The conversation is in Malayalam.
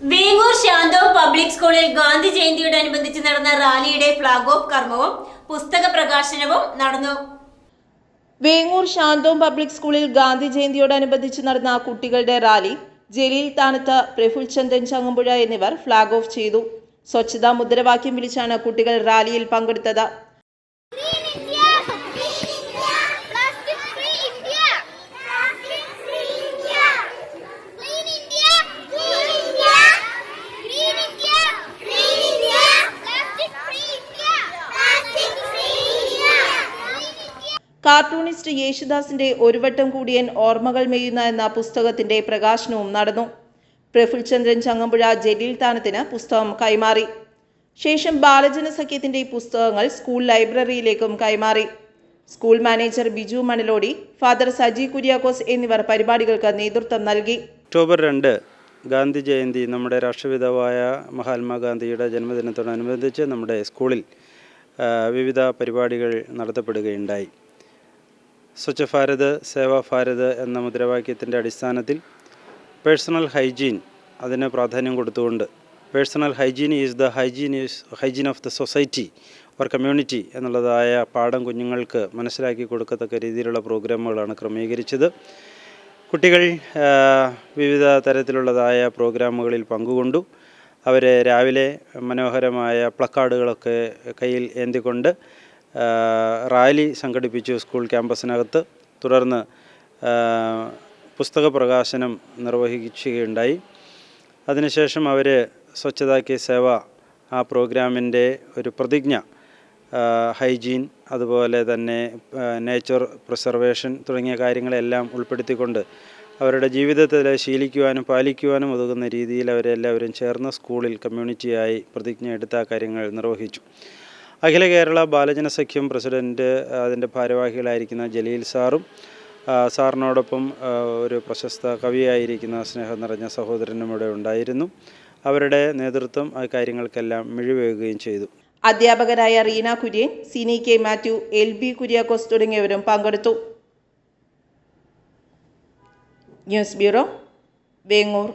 വേങ്ങൂർ ശാന്തോ പബ്ലിക് സ്കൂളിൽ ഗാന്ധി ജയന്തിയോടനുബന്ധിച്ച് നടന്ന റാലിയുടെ ഫ്ളാഗ് ഓഫ് കർമ്മവും പുസ്തക പ്രകാശനവും നടന്നു. വേങ്ങൂർ ശാന്തോം പബ്ലിക് സ്കൂളിൽ ഗാന്ധി ജയന്തിയോടനുബന്ധിച്ച് നടന്ന കുട്ടികളുടെ റാലി ജലീൽ താനത്ത് പ്രഫുൽ ചന്ദൻ ചങ്ങമ്പുഴ എന്നിവർ ഫ്ളാഗ് ഓഫ് ചെയ്തു. സ്വച്ഛതാ മുദ്രാവാക്യം വിളിച്ചാണ് കുട്ടികൾ റാലിയിൽ പങ്കെടുത്തത്. കാർട്ടൂണിസ്റ്റ് യേശുദാസിന്റെ ഒരു വട്ടം കൂടിയൻ ഓർമ്മകൾ മെയ്യുന്ന എന്ന പുസ്തകത്തിന്റെ പ്രകാശനവും നടന്നു. പ്രഫുൽ ചന്ദ്രൻ ചങ്ങമ്പുഴ ജലീൽ താനത്തിന് പുസ്തകം കൈമാറി. ശേഷം ബാലജന സഖ്യത്തിന്റെ പുസ്തകങ്ങൾ സ്കൂൾ ലൈബ്രറിയിലേക്കും കൈമാറി. School manager Biju Manalody father Saji Kuriakose എന്നിവർ പരിപാടികൾക്ക് നേതൃത്വം നൽകി. ഒക്ടോബർ രണ്ട് ഗാന്ധി ജയന്തി നമ്മുടെ രാഷ്ട്രപിതാവായ മഹാത്മാഗാന്ധിയുടെ ജന്മദിനത്തോടനുബന്ധിച്ച് നമ്മുടെ സ്കൂളിൽ വിവിധ പരിപാടികൾ നടത്തപ്പെടുകയുണ്ടായി. സ്വച്ഛ ഭാരത് സേവാ ഭാരത് എന്ന മുദ്രാവാക്യത്തിന്റെ അടിസ്ഥാനത്തിൽ പേഴ്സണൽ ഹൈജീൻ അതിന് പ്രാധാന്യം കൊടുത്തുകൊണ്ട് personal hygiene is the hygiene is hygiene of the society or community എന്നുള്ളതായ പാഠം കുഞ്ഞുങ്ങൾക്ക് മനസ്സിലാക്കി കൊടുക്കത്തക്ക രീതിയിലുള്ള പ്രോഗ്രാമുകളാണ് ക്രമീകരിച്ചത്. കുട്ടികൾ വിവിധ തരത്തിലുള്ളതായ പ്രോഗ്രാമുകളിൽ പങ്കുകൊണ്ടു അവരെ രാവിലെ മനോഹരമായ പ്ലക്കാർഡുകളൊക്കെ കയ്യിൽ ഏന്തിക്കൊണ്ട് റാലി സംഘടിപ്പിച്ചു സ്കൂൾ ക്യാമ്പസിനകത്ത്. തുടർന്ന് പുസ്തക പ്രകാശനം നിർവഹിക്കുകയുണ്ടായി. അതിനുശേഷം അവർ സ്വച്ഛതാക്കി സേവ ആ പ്രോഗ്രാമിന്റെ ഒരു പ്രതിജ്ഞ ഹൈജീൻ അതുപോലെ തന്നെ നേച്ചർ പ്രിസർവേഷൻ തുടങ്ങിയ കാര്യങ്ങളെല്ലാം ഉൾപ്പെടുത്തിക്കൊണ്ട് അവരുടെ ജീവിതത്തിൽ ശീലിക്കുവാനും പാലിക്കുവാനും ഒതുങ്ങുന്ന രീതിയിൽ അവരെല്ലാവരും ചേർന്ന് സ്കൂളിൽ കമ്മ്യൂണിറ്റിയായി പ്രതിജ്ഞ എടുത്ത കാര്യങ്ങൾ നിർവഹിച്ചു. അഖില കേരള ബാലജന സഖ്യം പ്രസിഡന്റ് അതിന്റെ ഭാരവാഹികളായിരിക്കുന്ന ജലീൽ സാറും സാറിനോടൊപ്പം ഒരു പ്രശസ്ത കവിയായിരിക്കുന്ന സ്നേഹം നിറഞ്ഞ സഹോദരനും ഇവിടെ ഉണ്ടായിരുന്നു. അവരുടെ നേതൃത്വം ആ കാര്യങ്ങൾക്കെല്ലാം മിഴിവേകുകയും ചെയ്തു. അധ്യാപകരായ Reena Kurian Sini K Mathew L B Kuriakose തുടങ്ങിയവരും പങ്കെടുത്തു. News bureau Vengoor.